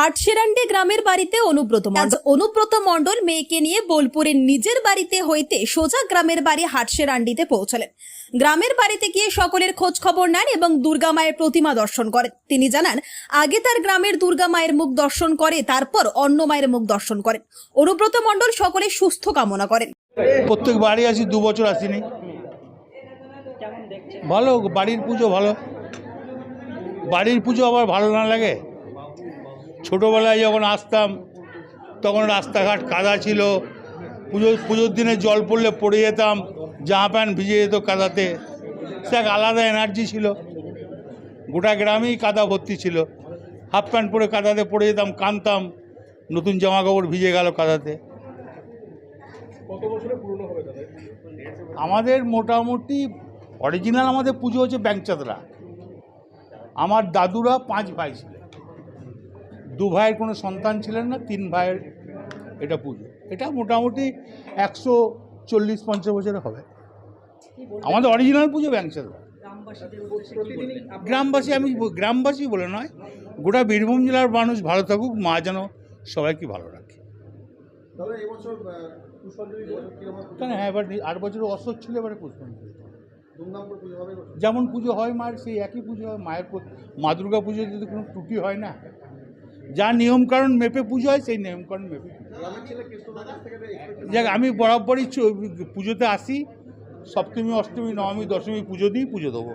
হাটসেরান্ডে গ্রামের বাড়িতে অনুব্রত মণ্ডল অনুব্রত মণ্ডল মেয়েকে নিয়ে বোলপুরের নিজের বাড়িতে হইতে সোজা গ্রামের বাড়ি হাটসেরান্ডিতে পৌঁছলেন। গ্রামের বাড়িতে গিয়ে সকলের খোঁজ খবর নেন এবং দুর্গা মায়ের প্রতিমা দর্শন করেন। তিনি জানান আগে তার গ্রামের দুর্গা মায়ের মুখ দর্শন করে তারপর অন্য মায়ের মুখ দর্শন করেন। অনুব্রত মণ্ডল সকলের সুস্থ কামনা করেন। প্রত্যেক বাড়ি আসি দু বছর আসিনি। ভালো বাড়ির পুজো ভালো। বাড়ির পুজো আবার ভালো না লাগে? ছোটোবেলায় যখন আসতাম তখন রাস্তাঘাট কাদা ছিল। পুজো পুজোর দিনে জল পড়লে পড়ে যেতাম জামা প্যান্ট ভিজে যেত কাদাতে। সে এক আলাদা এনার্জি ছিল। গোটা গ্রামেই কাদা ভর্তি ছিল। হাফ প্যান্ট পরে কাদাতে পড়ে যেতাম কানতাম নতুন জামা কাপড় ভিজে গেল কাদাতে। আমাদের মোটামুটি অরিজিনাল আমাদের পুজো হচ্ছে ব্যাংচাদরা। আমার দাদুরা পাঁচ ভাই ছিলেন দু ভাইয়ের কোনো সন্তান ছিলেন না তিন ভাইয়ের এটা পুজো। এটা মোটামুটি একশো চল্লিশ পঞ্চাশ বছরে হবে। আমাদের অরিজিনাল পুজো ব্যাংচাদরা গ্রামবাসী আমি গ্রামবাসী বলে নয় গোটা বীরভূম জেলার মানুষ ভালো থাকুক মা যেন সবাইকে ভালো রাখে। কেন হ্যাঁ এবার আর বছর অসৎ ছিল এবারে পুষ্পাঞ্জলি পুজো? যেমন পুজো হয় মায়ের সেই একই পুজো হয়। মায়ের মা দুর্গা পুজোতে তো কোনো ত্রুটি হয় না যা নিয়মকানুন মেপে পুজো হয় সেই নিয়মকানুন মেপে যাক আমি বরাবরই পুজোতে আসি। সপ্তমী অষ্টমী নবমী দশমী পুজো দিই পুজো দেবো।